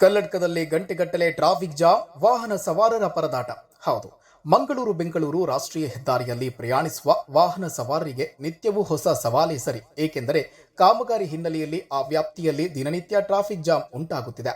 ಕಲ್ಲಡ್ಕದಲ್ಲಿ ಗಂಟೆಗಟ್ಟಲೆ traffic jam, ವಾಹನ ಸವಾರರ ಪರದಾಟ. ಹೌದು, ಮಂಗಳೂರು, ಬೆಂಗಳೂರು ರಾಷ್ಟ್ರೀಯ ಹೆದ್ದಾರಿಯಲ್ಲಿ ಪ್ರಯಾಣಿಸುವ ವಾಹನ ಸವಾರರಿಗೆ ನಿತ್ಯವೂ ಹೊಸ ಸವಾಲೇ ಸರಿ. ಏಕೆಂದರೆ ಕಾಮಗಾರಿ ಹಿನ್ನೆಲೆಯಲ್ಲಿ ಆ ವ್ಯಾಪ್ತಿಯಲ್ಲಿ ದಿನನಿತ್ಯ ಟ್ರಾಫಿಕ್ ಜಾಮ್ ಉಂಟಾಗುತ್ತಿದೆ.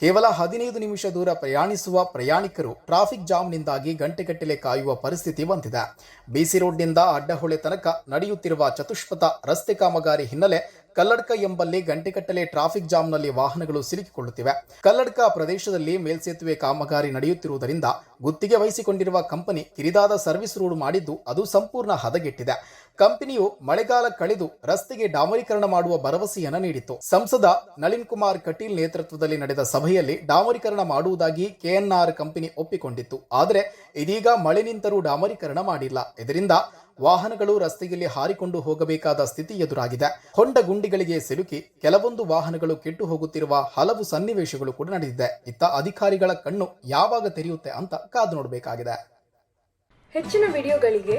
ಕೇವಲ ಹದಿನೈದು ನಿಮಿಷ ದೂರ ಪ್ರಯಾಣಿಸುವ ಪ್ರಯಾಣಿಕರು ಟ್ರಾಫಿಕ್ ಜಾಮ್ನಿಂದಾಗಿ ಗಂಟೆಗಟ್ಟಲೆ ಕಾಯುವ ಪರಿಸ್ಥಿತಿ ಬಂದಿದೆ. ಬಿಸಿ ರೋಡ್ನಿಂದ ಅಡ್ಡಹೊಳೆ ತನಕ ನಡೆಯುತ್ತಿರುವ ಚತುಷ್ಪಥ ರಸ್ತೆ ಕಾಮಗಾರಿ ಹಿನ್ನೆಲೆ ಕಲ್ಲಡ್ಕ ಎಂಬಲ್ಲಿ ಗಂಟೆಗಟ್ಟಲೆ ಟ್ರಾಫಿಕ್ ಜಾಮ್ನಲ್ಲಿ ವಾಹನಗಳು ಸಿಲುಕಿಕೊಳ್ಳುತ್ತಿವೆ. ಕಲ್ಲಡ್ಕ ಪ್ರದೇಶದಲ್ಲಿ ಮೇಲ್ಸೇತುವೆ ಕಾಮಗಾರಿ ನಡೆಯುತ್ತಿರುವುದರಿಂದ ಗುತ್ತಿಗೆ ವಹಿಸಿಕೊಂಡಿರುವ ಕಂಪನಿ ಕಿರಿದಾದ ಸರ್ವಿಸ್ ರೋಡ್ ಮಾಡಿದ್ದು ಅದು ಸಂಪೂರ್ಣ ಹದಗೆಟ್ಟಿದೆ. ಕಂಪನಿಯು ಮಳೆಗಾಲ ಕಳೆದು ರಸ್ತೆಗೆ ಡಾಮರೀಕರಣ ಮಾಡುವ ಭರವಸೆಯನ್ನು ನೀಡಿತ್ತು. ಸಂಸದ ನಳಿನ್ ಕುಮಾರ್ ಕಟೀಲ್ ನೇತೃತ್ವದಲ್ಲಿ ನಡೆದ ಸಭೆಯಲ್ಲಿ ಡಾಮರೀಕರಣ ಮಾಡುವುದಾಗಿ ಕೆಎನ್ಆರ್ ಕಂಪನಿ ಒಪ್ಪಿಕೊಂಡಿತ್ತು. ಆದರೆ ಇದೀಗ ಮಳೆ ನಿಂತರೂ ಡಾಮರೀಕರಣ ಮಾಡಿಲ್ಲ. ಇದರಿಂದ ವಾಹನಗಳು ರಸ್ತೆಯಲ್ಲಿ ಹಾರಿಕೊಂಡು ಹೋಗಬೇಕಾದ ಸ್ಥಿತಿ ಎದುರಾಗಿದೆ. ಹೊಂಡ ಗುಂಡಿಗಳಿಗೆ ಸಿಲುಕಿ ಕೆಲವೊಂದು ವಾಹನಗಳು ಕೆಟ್ಟು ಹೋಗುತ್ತಿರುವ ಹಲವು ಸನ್ನಿವೇಶಗಳು ಕೂಡ ನಡೆದಿದೆ. ಇತ್ತ ಅಧಿಕಾರಿಗಳ ಕಣ್ಣು ಯಾವಾಗ ತೆರೆಯುತ್ತೆ ಅಂತ ಕಾದು ನೋಡಬೇಕಾಗಿದೆ. ಹೆಚ್ಚಿನ ವಿಡಿಯೋಗಳಿಗೆ